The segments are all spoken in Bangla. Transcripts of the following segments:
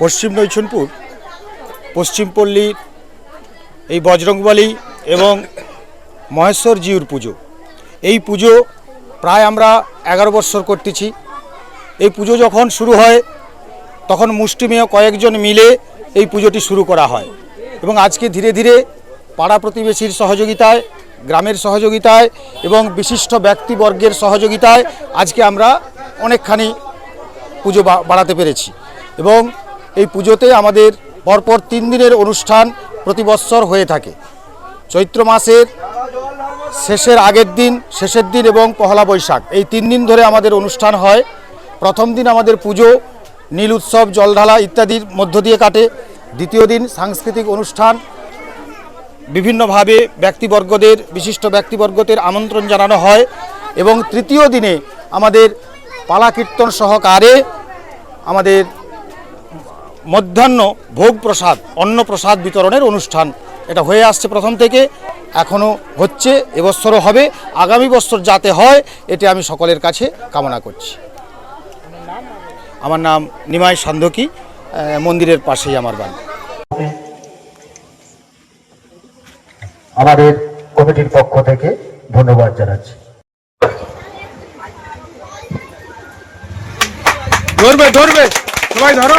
পশ্চিম নৈছনপুর পশ্চিমপল্লীর এই বজরংবলী এবং মহেশ্বর জিউর পুজো। এই পুজো প্রায় আমরা এগারো বৎসর করতেছি। এই পুজো যখন শুরু হয়, তখন মুষ্টিমেয় কয়েকজন মিলে এই পুজোটি শুরু করা হয় এবং আজকে ধীরে ধীরে পাড়া প্রতিবেশীর সহযোগিতায়, গ্রামের সহযোগিতায় এবং বিশিষ্ট ব্যক্তিবর্গের সহযোগিতায় আজকে আমরা অনেকখানি পুজো বাড়াতে পেরেছি এবং এই পুজোতে আমাদের পরপর তিন দিনের অনুষ্ঠান প্রতি বৎসর হয়ে থাকে। চৈত্র মাসের শেষের আগের দিন, শেষের দিন এবং পহলা বৈশাখ। এই তিন দিন ধরে আমাদের অনুষ্ঠান হয়। প্রথম দিন আমাদের পুজো, নীল উৎসব, জলঢালা ইত্যাদির মধ্য দিয়ে কাটে। দ্বিতীয় দিন সাংস্কৃতিক অনুষ্ঠান। বিভিন্নভাবে ব্যক্তিবর্গদের, বিশিষ্ট ব্যক্তিবর্গদের আমন্ত্রণ জানানো হয় এবং তৃতীয় দিনে আমাদের পালা কীর্তন সহকারে আমাদের মধ্যাহ্ন ভোগ প্রসাদ অন্ন প্রসাদ বিতরণের অনুষ্ঠান। এটা হয়ে আসছে প্রথম থেকে এখনও হচ্ছে এবছরও হবে আগামী বছর যাতে হয় এটি আমি সকলের কাছে কামনা করছি। আমার নাম নিমাই সান্ধকী মন্দিরের পাশেই আমার বাড়ি। আমাদের কমিটির পক্ষ থেকে ধন্যবাদ জানাচ্ছি। ধরবে ধরবে সবাই ধরো।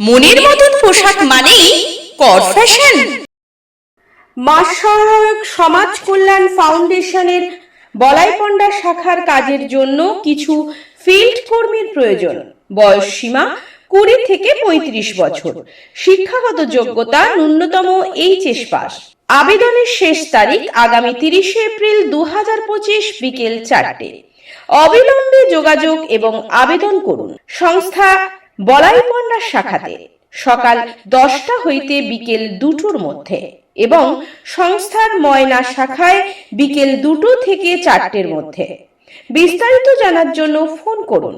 মনের মতন পোশাক মানেই কর ফ্যাশন মাস সহায়ক সমাজ কল্যাণ ফাউন্ডেশনের বলাইপন্ডা শাখার কাজের জন্য কিছু ফিল্ড কর্মীর প্রয়োজন। বয়স সীমা কুড়ি থেকে পঁয়ত্রিশ বছর। শিক্ষাগত যোগ্যতা ন্যূনতম এইচএস পাস। আবেদনের শেষ তারিখ আগামী তিরিশে এপ্রিল দু পঁচিশ বিকেল চারটে। অবিলম্বে যোগাযোগ এবং আবেদন করুন। সংস্থা বলাইপন্ডা শাখাতে সকাল দশটা হইতে বিকেল দুটোর মধ্যে এবং সংস্থার ময়না শাখায় বিকেল দুটো থেকে চারটের মধ্যে। বিস্তারিত জানার জন্য ফোন করুন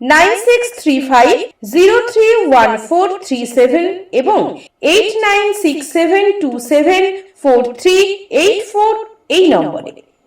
nine six three five zero three one four three seven এবং eight nine six seven two seven four three eight four এই নম্বরে।